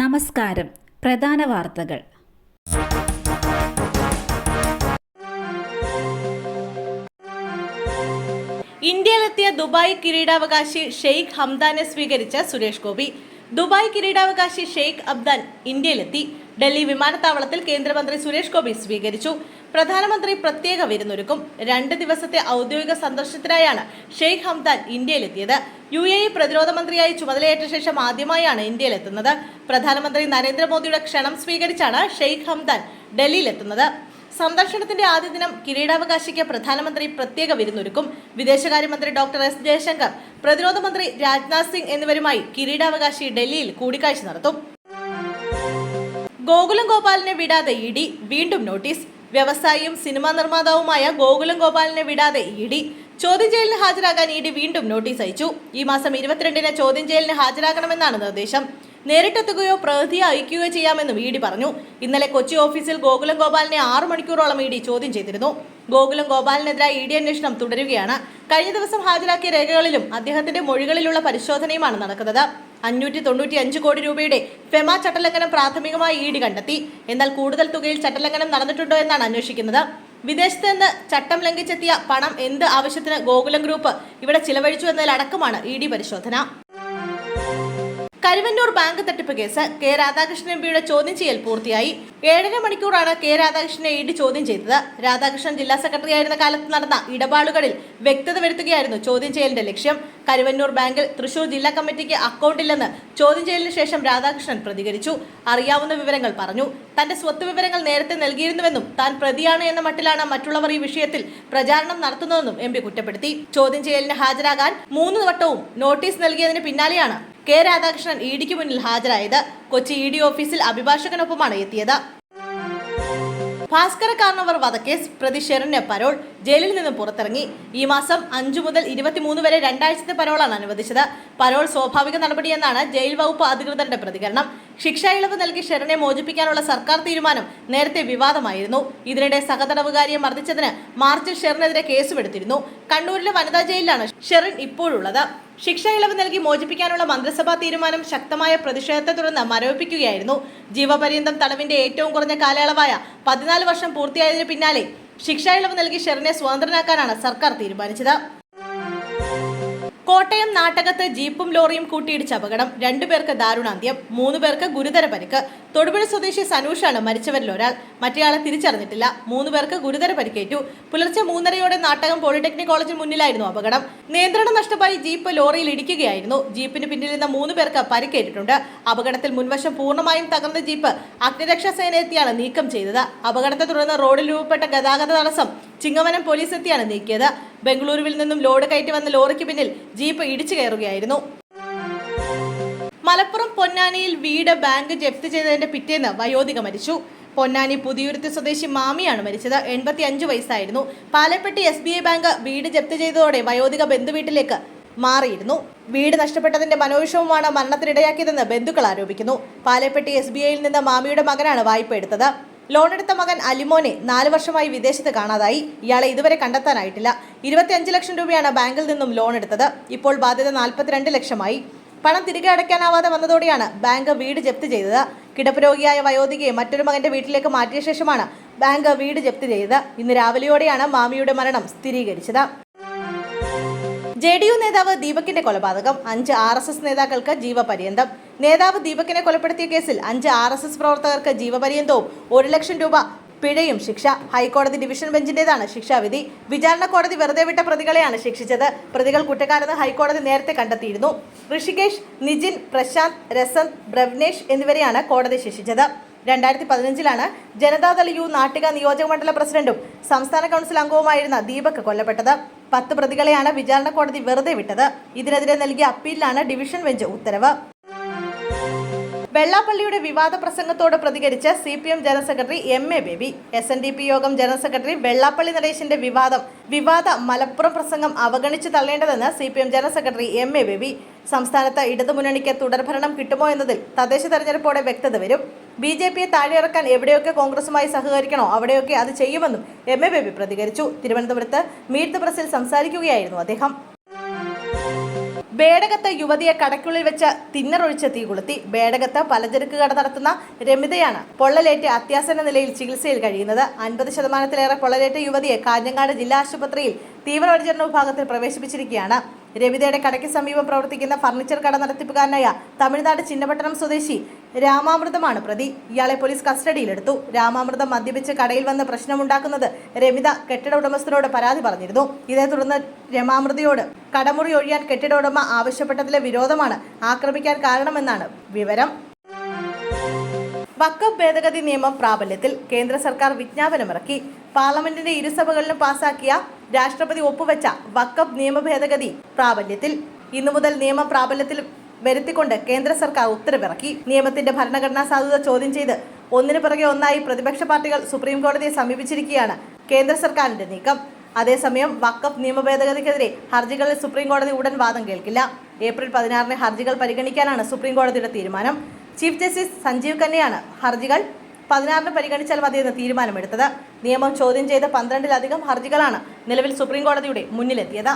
നമസ്കാരം. പ്രധാന വാർത്തകൾ. ഇന്ത്യയിലെത്തിയ ദുബായ് കിരീടാവകാശി ഷെയ്ഖ് ഹംദാനെ സ്വീകരിച്ച സുരേഷ് ഗോപി. ദുബായ് കിരീടാവകാശി ഷെയ്ഖ് അബ്ദാൻ ഇന്ത്യയിലെത്തി. ഡൽഹി വിമാനത്താവളത്തിൽ കേന്ദ്രമന്ത്രി സുരേഷ് ഗോപി സ്വീകരിച്ചു. പ്രധാനമന്ത്രി പ്രത്യേക വിരുന്നൊരുക്കും. രണ്ട് ദിവസത്തെ ഔദ്യോഗിക സന്ദർശനത്തിനായാണ് ഷെയ്ഖ് ഹംദാൻ ഇന്ത്യയിലെത്തിയത്. യു എ ഇ പ്രതിരോധ മന്ത്രിയായി ചുമതലയേറ്റ ശേഷം ആദ്യമായാണ് ഇന്ത്യയിലെത്തുന്നത്. പ്രധാനമന്ത്രി നരേന്ദ്രമോദിയുടെ ക്ഷണം സ്വീകരിച്ചാണ് ഷെയ്ഖ് ഹംദാൻ ഡൽഹിയിലെത്തുന്നത്. സന്ദർശനത്തിന്റെ ആദ്യ ദിനം കിരീടാവകാശിക്ക് പ്രധാനമന്ത്രി പ്രത്യേക വിരുന്നൊരുക്കും. വിദേശകാര്യമന്ത്രി ഡോക്ടർ എസ് ജയശങ്കർ പ്രതിരോധ മന്ത്രി രാജ്നാഥ് സിംഗ് എന്നിവരുമായി കിരീടാവകാശി ഡൽഹിയിൽ കൂടിക്കാഴ്ച നടത്തും. ഗോകുലം ഗോപാലിനെ വിടാതെ ഇ ഡി വീണ്ടും നോട്ടീസ്. വ്യവസായിയും സിനിമാ നിർമ്മാതാവുമായ ഗോകുലം ഗോപാലിനെ വിടാതെ ഇ ചോദ്യം ചെയ്യലിന് ഹാജരാകാൻ ഇ ഡി വീണ്ടും നോട്ടീസ് അയച്ചു. ഈ മാസം ഇരുപത്തിരണ്ടിന് ചോദ്യം ചെയ്യലിന് ഹാജരാകണമെന്നാണ് നിർദ്ദേശം. നേരിട്ടെത്തുകയോ പ്രതിയെ അയക്കുകയോ ചെയ്യാമെന്നും ഇ ഡി പറഞ്ഞു. ഇന്നലെ കൊച്ചി ഓഫീസിൽ ഗോകുലം ഗോപാലിനെ ആറു മണിക്കൂറോളം ഇ ഡി ചോദ്യം ചെയ്തിരുന്നു. ഗോകുലം ഗോപാലിനെതിരായ ഇ ഡി അന്വേഷണം തുടരുകയാണ്. കഴിഞ്ഞ ദിവസം ഹാജരാക്കിയ രേഖകളിലും അദ്ദേഹത്തിന്റെ മൊഴികളിലുള്ള പരിശോധനയുമാണ് നടക്കുന്നത്. അഞ്ഞൂറ്റി തൊണ്ണൂറ്റി അഞ്ച് കോടി രൂപയുടെ ഫെമ ചട്ടലംഘനം പ്രാഥമികമായി ഡി കണ്ടെത്തി. എന്നാൽ കൂടുതൽ തുകയിൽ ചട്ടലംഘനം നടന്നിട്ടുണ്ടോ എന്നാണ് അന്വേഷിക്കുന്നത്. വിദേശത്ത് നിന്ന് ചട്ടം ലംഘിച്ചെത്തിയ പണം എന്ത് ആവശ്യത്തിന് ഗോകുലം ഗ്രൂപ്പ് ഇവിടെ ചിലവഴിച്ചു എന്നതിലടക്കമാണ് ഇ ഡി പരിശോധന. കരുവന്നൂർ ബാങ്ക് തട്ടിപ്പ് കേസ് കെ രാധാകൃഷ്ണൻ എംപിയുടെ ചോദ്യം ചെയ്യൽ പൂർത്തിയായി. ഏഴര മണിക്കൂറാണ് കെ രാധാകൃഷ്ണനെ ഇഡി ചോദ്യം ചെയ്തത്. രാധാകൃഷ്ണൻ ജില്ലാ സെക്രട്ടറി ആയിരുന്ന കാലത്ത് നടന്ന ഇടപാടുകളിൽ വ്യക്തത വരുത്തുകയായിരുന്നു ചോദ്യം ചെയ്യലിന്റെ ലക്ഷ്യം. കരുവന്നൂർ ബാങ്കിൽ തൃശൂർ ജില്ലാ കമ്മിറ്റിക്ക് അക്കൗണ്ടില്ലെന്ന് ചോദ്യം ചെയ്യലിന് ശേഷം രാധാകൃഷ്ണൻ പ്രതികരിച്ചു. അറിയാവുന്ന വിവരങ്ങൾ പറഞ്ഞു. തന്റെ സ്വത്ത് വിവരങ്ങൾ നേരത്തെ നൽകിയിരുന്നുവെന്നും താൻ പ്രതിയാണ് എന്ന മട്ടിലാണ് മറ്റുള്ളവർ ഈ വിഷയത്തിൽ പ്രചാരണം നടത്തുന്നതെന്നും എം കുറ്റപ്പെടുത്തി. ചോദ്യം ചെയ്യലിന് ഹാജരാകാൻ മൂന്ന് വട്ടവും നോട്ടീസ് നൽകിയതിന് പിന്നാലെയാണ് കെ രാധാകൃഷ്ണൻ ഇ ഡിക്ക് മുന്നിൽ ഹാജരായത് കൊച്ചി ഇ ഡി ഓഫീസിൽ അഭിഭാഷകനൊപ്പമാണ് എത്തിയത്. ഭാസ്കര കാർണവർ വധക്കേസ് പ്രതി ഷെറിന് പരോൾ ജയിലിൽ നിന്ന് പുറത്തിറങ്ങി. ഈ മാസം അഞ്ചു മുതൽ ഇരുപത്തിമൂന്ന് വരെ രണ്ടാഴ്ചത്തെ പരോളാണ് അനുവദിച്ചത്. പരോൾ സ്വാഭാവിക നടപടിയെന്നാണ് ജയിൽ വകുപ്പ് അധികൃതരുടെ പ്രതികരണം. ശിക്ഷ ഇളവ് നൽകി ഷെറിനെ മോചിപ്പിക്കാനുള്ള സർക്കാർ തീരുമാനം നേരത്തെ വിവാദമായിരുന്നു. ഇതിനിടെ സഹതടവുകാരിയെ മർദ്ദിച്ചതിന് മാർച്ചിൽ ഷെറിനെതിരെ കേസുമെടുത്തിരുന്നു കണ്ണൂരിലെ വനിതാ ജയിലിലാണ് ഷെറിൻ ഇപ്പോഴുള്ളത്. ശിക്ഷ ഇളവ് നൽകി മോചിപ്പിക്കാനുള്ള മന്ത്രിസഭാ തീരുമാനം ശക്തമായ പ്രതിഷേധത്തെ തുടർന്ന് മരവിപ്പിക്കുകയായിരുന്നു. ജീവപര്യന്തം തടവിന്റെ ഏറ്റവും കുറഞ്ഞ കാലയളവായ പതിനാല് വർഷം പൂർത്തിയായതിനു പിന്നാലെ ശിക്ഷ ഇളവ് നൽകി ഷെറിനെ സ്വതന്ത്രനാക്കാനാണ് സർക്കാർ തീരുമാനിച്ചത്. കോട്ടയം നാട്ടകത്ത് ജീപ്പും ലോറിയും കൂട്ടിയിടിച്ച അപകടം. രണ്ടുപേർക്ക് ദാരുണാന്ത്യം മൂന്ന് പേർക്ക് ഗുരുതര പരിക്ക്. തൊടുപുഴ സ്വദേശി സനൂഷാണ് മരിച്ചവരിൽ ഒരാൾ. മറ്റേയാളെ തിരിച്ചറിഞ്ഞിട്ടില്ല. മൂന്ന് പേർക്ക് ഗുരുതര പരിക്കേറ്റു. പുലർച്ചെ മൂന്നരയോടെ നാട്ടകം പോളിടെക്നിക് കോളേജിന് മുന്നിലായിരുന്നു അപകടം. നിയന്ത്രണം നഷ്ടമായി ജീപ്പ് ലോറിയിൽ ഇടിക്കുകയായിരുന്നു. ജീപ്പിന് പിന്നിൽ നിന്ന് മൂന്ന് പേർക്ക് പരിക്കേറ്റിട്ടുണ്ട്. അപകടത്തിൽ മുൻവശം പൂർണമായും തകർന്ന ജീപ്പ് അഗ്നിരക്ഷാ സേന എത്തിയാണ് നീക്കം ചെയ്തത്. അപകടത്തെ തുടർന്ന് റോഡിൽ രൂപപ്പെട്ട ഗതാഗത തടസ്സം ചിങ്ങവനം പോലീസ് എത്തിയാണ് നീക്കിയത്. ബംഗളൂരുവിൽ നിന്നും ലോഡ് കയറ്റി വന്ന ലോറിക്ക് പിന്നിൽ ജീപ്പ് ഇടിച്ചു കയറുകയായിരുന്നു. മലപ്പുറം പൊന്നാനിയിൽ വീട് ബാങ്ക് ജപ്തി ചെയ്തതിന്റെ പിറ്റേന്ന് വയോധിക മരിച്ചു. പൊന്നാനി പുതിയുരുത്തി സ്വദേശി മാമിയാണ് മരിച്ചത്. എൺപത്തി അഞ്ച് വയസ്സായിരുന്നു. Palappetty S B I bank വീട് ജപ്തി ചെയ്തതോടെ വയോധിക ബന്ധുവീട്ടിലേക്ക് മാറിയിരുന്നു. വീട് നഷ്ടപ്പെട്ടതിന്റെ മനോവിഷവുമാണ് മരണത്തിനിടയാക്കിയതെന്ന് ബന്ധുക്കൾ ആരോപിക്കുന്നു. പാലപ്പെട്ടി എസ് ബി ഐയിൽ നിന്ന് മാമിയുടെ മകനാണ് വായ്പ എടുത്തത്. ലോണെടുത്ത മകൻ അലിമോനെ നാല് വർഷമായി വിദേശത്ത് കാണാതായി. ഇയാളെ ഇതുവരെ കണ്ടെത്താനായിട്ടില്ല. ഇരുപത്തിയഞ്ച് ലക്ഷം രൂപയാണ് ബാങ്കിൽ നിന്നും ലോൺ എടുത്തത്. ഇപ്പോൾ ബാധ്യത നാൽപ്പത്തിരണ്ട് ലക്ഷമായി. പണം തിരികെ അടയ്ക്കാനാവാതെ വന്നതോടെയാണ് ബാങ്ക് വീട് ജപ്തി ചെയ്തത്. കിടപ്പ് രോഗിയായ വയോധികയെ മറ്റൊരു മകന്റെ വീട്ടിലേക്ക് മാറ്റിയ ശേഷമാണ് ബാങ്ക് വീട് ജപ്തി ചെയ്തത്. ഇന്ന് രാവിലെയോടെയാണ് മാമിയുടെ മരണം സ്ഥിരീകരിച്ചത്. ജെ ഡി യു നേതാവ് ദീപകിന്റെ കൊലപാതകം. അഞ്ച് ആർ എസ് എസ് നേതാക്കൾക്ക് ജീവപര്യന്തം. നേതാവ് ദീപകിനെ കൊലപ്പെടുത്തിയ കേസിൽ അഞ്ച് ആർ എസ് എസ് പ്രവർത്തകർക്ക് ജീവപര്യന്തവും ഒരു ലക്ഷം രൂപ പിഴയും. ശിക്ഷ ഹൈക്കോടതി ഡിവിഷൻ ബെഞ്ചിന്റേതാണ്. ശിക്ഷാവിധി. വിചാരണ കോടതി വെറുതെ വിട്ട പ്രതികളെയാണ് ശിക്ഷിച്ചത്. പ്രതികൾ കുറ്റക്കാരെന്ന് ഹൈക്കോടതി നേരത്തെ കണ്ടെത്തിയിരുന്നു. ഋഷികേഷ് നിജിൻ പ്രശാന്ത് രസന്ത് ബ്രവ്നേഷ് എന്നിവരെയാണ് കോടതി ശിക്ഷിച്ചത്. രണ്ടായിരത്തി പതിനഞ്ചിലാണ് ജനതാദൾ യു നാട്ടിക നിയോജക മണ്ഡല പ്രസിഡന്റും സംസ്ഥാന കൗൺസിൽ അംഗവുമായിരുന്ന ദീപക് കൊല്ലപ്പെട്ടത്. പത്ത് പ്രതികളെയാണ് വിചാരണ കോടതി വെറുതെ വിട്ടത്. ഇതിനെതിരെ നൽകിയ അപ്പീലിലാണ് ഡിവിഷൻ ബെഞ്ച് ഉത്തരവ്. വെള്ളാപ്പള്ളിയുടെ വിവാദ പ്രസംഗത്തോട് പ്രതികരിച്ച C P M general secretary M A Baby S N D P Yogam general secretary Vellappally നടേശിന്റെ വിവാദം വിവാദ മലപ്പുറം പ്രസംഗം അവഗണിച്ച് തള്ളേണ്ടതെന്ന് C P M general secretary M A Baby സംസ്ഥാനത്ത് ഇടതുമുന്നണിക്ക് തുടർഭരണം കിട്ടുമോ എന്നതിൽ തദ്ദേശ തെരഞ്ഞെടുപ്പോടെ വ്യക്തത വരും. ബി ജെ പിയെ താഴെയിറക്കാൻ എവിടെയൊക്കെ കോൺഗ്രസുമായി സഹകരിക്കണോ അവിടെയൊക്കെ അത് ചെയ്യുമെന്നും എം എ ബേബി പ്രതികരിച്ചു. തിരുവനന്തപുരത്ത് മീറ്റ് ദ പ്രസിൽ സംസാരിക്കുകയായിരുന്നു അദ്ദേഹം. ബേഡകത്ത് യുവതിയെ കടയ്ക്കുള്ളിൽ വെച്ച് തിന്നറൊഴിച്ച് തീ കൊളുത്തി. ബേടകത്ത് പലചരക്ക് കട നടത്തുന്ന രമിതയാണ് പൊള്ളലേറ്റ് അത്യാസന്ന നിലയിൽ ചികിത്സയിൽ കഴിയുന്നത്. അൻപത് ശതമാനത്തിലേറെ പൊള്ളലേറ്റ യുവതിയെ കാഞ്ഞങ്ങാട് ജില്ലാ ആശുപത്രിയിൽ തീവ്രപരിചരണ വിഭാഗത്തിൽ പ്രവേശിപ്പിച്ചിരിക്കുകയാണ്. രവിതയുടെ കടയ്ക്ക് സമീപം പ്രവർത്തിക്കുന്ന ഫർണിച്ചർ കട നടത്തിപ്പുകാരനായ തമിഴ്നാട് ചിന്നപട്ടണം സ്വദേശി രാമാമൃതമാണ് പ്രതി. ഇയാളെ പോലീസ് കസ്റ്റഡിയിലെടുത്തു. രാമാമൃതം മദ്യപിച്ച് കടയിൽ വന്ന് പ്രശ്നമുണ്ടാക്കുന്നത് രമിത കെട്ടിട ഉടമസ്ഥരോട് പരാതി പറഞ്ഞിരുന്നു. ഇതേ തുടർന്ന് രമാമൃതയോട് കടമുറി ഒഴിയാൻ കെട്ടിട ഉടമ ആവശ്യപ്പെട്ടതിലെ വിരോധമാണ് ആക്രമിക്കാൻ കാരണമെന്നാണ് വിവരം. വക്കഫ് ഭേദഗതി നിയമം പ്രാബല്യത്തിൽ കേന്ദ്ര സർക്കാർ വിജ്ഞാപനമിറക്കി. പാർലമെന്റിന്റെ ഇരുസഭകളിലും പാസാക്കിയ രാഷ്ട്രപതി ഒപ്പുവെച്ച വക്കഫ് നിയമ ഭേദഗതി പ്രാബല്യത്തിൽ. ഇന്നു മുതൽ നിയമ പ്രാബല്യത്തിൽ വരുത്തിക്കൊണ്ട് കേന്ദ്ര സർക്കാർ ഉത്തരവിറക്കി. നിയമത്തിന്റെ ഭരണഘടനാ സാധുത ചോദ്യം ചെയ്ത് ഒന്നിനു പിറകെ ഒന്നായി പ്രതിപക്ഷ പാർട്ടികൾ സുപ്രീം കോടതിയെ സമീപിച്ചിരിക്കുകയാണ് കേന്ദ്ര സർക്കാരിന്റെ നീക്കം. അതേസമയം വക്കഫ് നിയമ ഭേദഗതിക്കെതിരെ ഹർജികളിൽ സുപ്രീം കോടതി ഉടൻ വാദം കേൾക്കില്ല. ഏപ്രിൽ പതിനാറിന് ഹർജികൾ പരിഗണിക്കാനാണ് സുപ്രീം കോടതിയുടെ തീരുമാനം. ചീഫ് ജസ്റ്റിസ് സഞ്ജീവ് ഖന്നയാണ് ഹർജികൾ പതിനാറിന് പരിഗണിച്ചാൽ മതിയെന്ന് തീരുമാനമെടുത്തത്. നിയമം ചോദ്യം ചെയ്ത പന്ത്രണ്ടിലധികം ഹർജികളാണ് നിലവിൽ സുപ്രീം കോടതിയുടെ മുന്നിലെത്തിയത്.